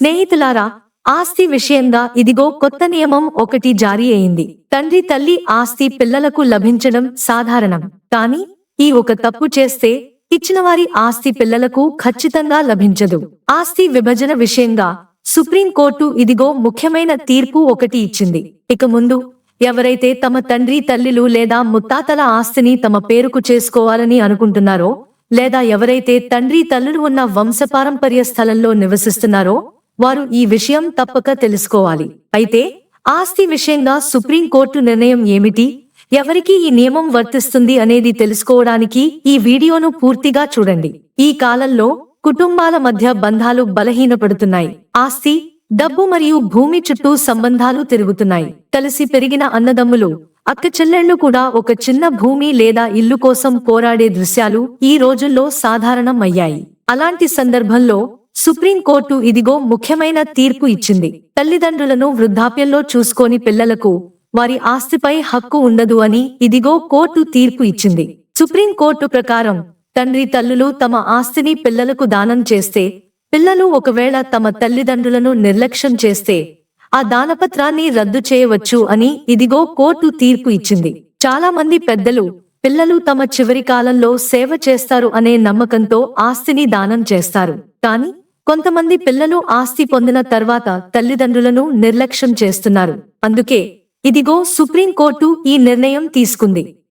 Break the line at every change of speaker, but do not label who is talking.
స్నేహితులారా ఆస్తి విషయంగా ఇదిగో కొత్త నియమం ఒకటి జారీ అయింది. తండ్రి తల్లి ఆస్తి పిల్లలకు లభించడం సాధారణం. కానీ ఈ ఒక తప్పు చేస్తే ఇచ్చిన వారి ఆస్తి పిల్లలకు ఖచ్చితంగా లభించదు. ఆస్తి విభజన విషయంగా సుప్రీంకోర్టు ఇదిగో ముఖ్యమైన తీర్పు ఒకటి ఇచ్చింది. ఇక ముందు ఎవరైతే తమ తండ్రి తల్లిలు లేదా ముత్తాతల ఆస్తిని తమ పేరుకు చేసుకోవాలని అనుకుంటున్నారో లేదా ఎవరైతే తండ్రి తల్లులు ఉన్న వంశపారంపర్య స్థలంలో నివసిస్తున్నారో వారు ఈ విషయం తప్పక తెలుసుకోవాలి. అయితే ఆస్తి విషయంగా సుప్రీంకోర్టు నిర్ణయం ఏమిటి? ఎవరికి ఈ నియమం వర్తిస్తుంది అనేది తెలుసుకోవడానికి ఈ వీడియోను పూర్తిగా చూడండి. ఈ కాలంలో కుటుంబాల మధ్య బంధాలు బలహీనపడుతున్నాయి. ఆస్తి డబ్బు మరియు భూమి చుట్టూ సంబంధాలు తిరుగుతున్నాయి. కలిసి పెరిగిన అన్నదమ్ములు అక్క చెల్లెళ్ళు కూడా ఒక చిన్న భూమి లేదా ఇల్లు కోసం పోరాడే దృశ్యాలు ఈ రోజుల్లో సాధారణం అయ్యాయి అలాంటి సందర్భంలో సుప్రీంకోర్టు ఇదిగో ముఖ్యమైన తీర్పు ఇచ్చింది. తల్లిదండ్రులను వృద్ధాప్యంలో చూసుకోని పిల్లలకు వారి ఆస్తిపై హక్కు ఉండదు అని ఇదిగో కోర్టు తీర్పు ఇచ్చింది. సుప్రీంకోర్టు ప్రకారం తండ్రి తల్లులు తమ ఆస్తిని పిల్లలకు దానం చేస్తే పిల్లలు ఒకవేళ తమ తల్లిదండ్రులను నిర్లక్ష్యం చేస్తే ఆ దానపత్రాన్ని రద్దు చేయవచ్చు అని ఇదిగో కోర్టు తీర్పు ఇచ్చింది. చాలా మంది పెద్దలు పిల్లలు తమ చివరి కాలంలో సేవ చేస్తారు అనే నమ్మకంతో ఆస్తిని దానం చేస్తారు. కానీ కొంతమంది పిల్లలు ఆస్తి పొందిన తర్వాత తల్లిదండ్రులను నిర్లక్ష్యం చేస్తున్నారు. అందుకే ఇదిగో సుప్రీంకోర్టు ఈ నిర్ణయం తీసుకుంది.